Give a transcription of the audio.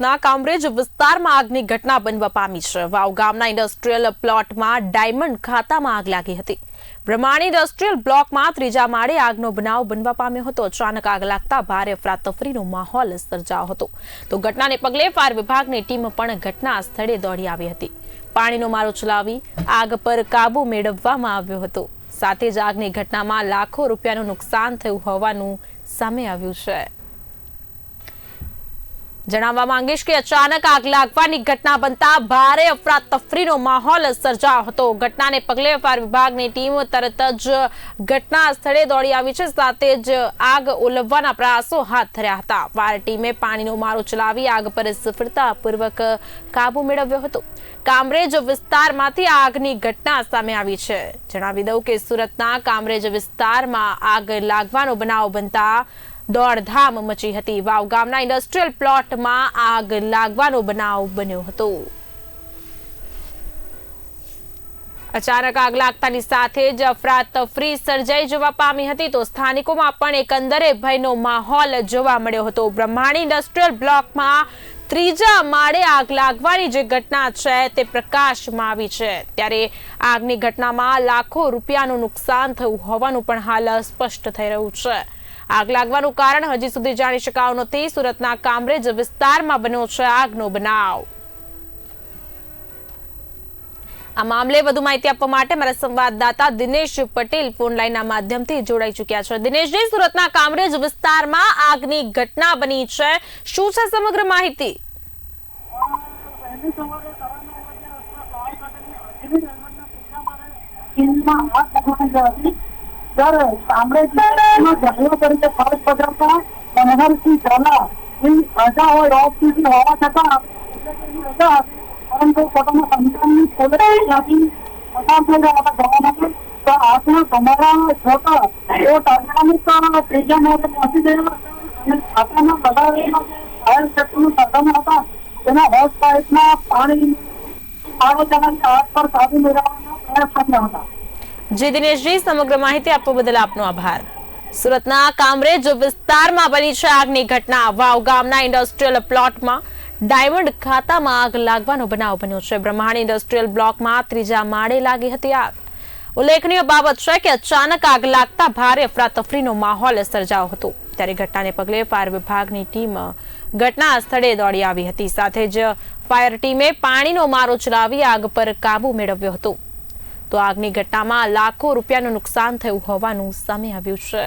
સુરતના કામરેજ વિસ્તારમાં આગની ઘટના બનવા પામી છે. વાવ ગામના ઇન્ડસ્ટ્રીયલ પ્લોટમાં ડાયમંડ ખાતામાં આગ લાગી હતી. બ્રહ્માણી ઇન્ડસ્ટ્રીયલ બ્લોકમાં ત્રીજા માળે આગનો બનાવ બનવા પામ્યો હતો. અચાનક આગ લાગતા ભારે અફરાતફરીનો માહોલ સર્જાયો હતો. તો ઘટનાને પગલે ફાયર વિભાગની ટીમ પણ ઘટના સ્થળે દોડી આવી હતી. પાણીનો મારો ચલાવી આગ પર કાબુ મેળવવામાં આવ્યો હતો. સાથે જ આગની ઘટનામાં લાખો રૂપિયાનું નુકસાન થયું હોવાનું સામે આવ્યું છે. જણાવવા માંગીશ કે અચાનક આગ લાગવાની ઘટના બનતા ભારે અફરાતફરીનો માહોલ સર્જાયો હતો. ઘટનાને પગલે ફાયર વિભાગની ટીમ તરત જ ઘટના સ્થળે દોડી આવી છે. સાથે જ આગ ઓલવવાના પ્રયાસો હાથ ધર્યા હતા. ફાયર ટીમે પાણીનો મારો ચલાવી આગ પર સફળતાપૂર્વક કાબુ મેળવ્યો હતો. કામરેજ વિસ્તારમાંથી આગની ઘટના સામે આવી છે. જણાવી દઉં કે સુરતના કામરેજ વિસ્તારમાં આગ લાગવાનો બનાવ બનતા દોડધામ મચી હતી. વાવ ગામના ઇન્ડસ્ટ્રીયલ પ્લોટમાં આગ લાગવાનો બનાવ બન્યો હતો. અચાનક આગ લાગતાની સાથે જ અફરાતફરી સર્જાઈ જવા પામી હતી તો સ્થાનિકોમાં પણ એકંદરે ભયનો માહોલ જોવા મળ્યો હતો. બ્રહ્માણી ઇન્ડસ્ટ્રીયલ બ્લોકમાં ત્રીજા માળે આગ લાગવાની જે ઘટના છે તે પ્રકાશમાં આવી છે. ત્યારે આગની ઘટનામાં લાખો રૂપિયાનું નુકસાન થયું હોવાનું પણ હાલ સ્પષ્ટ થઈ રહ્યું છે. આગ લાગવાનું કારણ હજી સુધી જાણી શકાયું નથી. સુરતના કામરેજ વિસ્તારમાં બન્યો છે આગનો બનાવ. આ મામલે વધુ માહિતી આપવા માટે મારા સંવાદદાતા દિનેશ પટેલ ફોન લાઈનના માધ્યમથી જોડાઈ ચૂક્યા છે. દિનેશજી, સુરતના કામરેજ વિસ્તારમાં આગની ઘટના બની છે. શું છે સમગ્ર માહિતી? હતી પહોંચી ગયા હતા. તેના હોસ પાઇપના પાણી ચલાવી આગ પર કાબુ મેળવવાનો પ્રયાસ કર્યા હતા. જી દિનેશજી, સમગ્ર માહિતી આપવા બદલ આપનો આભાર. સુરતના કામરેજ વિસ્તારમાં બની છે આગની ઘટના. વાવ ગામના ઇન્ડસ્ટ્રીયલ પ્લોટમાં ડાયમંડ ખાતામાં આગ લાગવાનો બનાવ બન્યો છે. બ્રહ્માણી ઇન્ડસ્ટ્રીયલ બ્લોકમાં ત્રીજા માળે લાગી હતી આગ. ઉલ્લેખનીય બાબત છે કે અચાનક આગ લાગતા ભારે અફરાતફરીનો માહોલ સર્જાયો હતો. ત્યારે ઘટનાને પગલે ફાયર વિભાગની ટીમ ઘટના સ્થળે દોડી આવી હતી. સાથે જ ફાયર ટીમે પાણીનો મારો ચલાવી આગ પર કાબુ મેળવ્યો હતો. તો આગની ઘટનામાં લાખો રૂપિયાનું નુકસાન થયું હોવાનું સામે આવ્યું છે.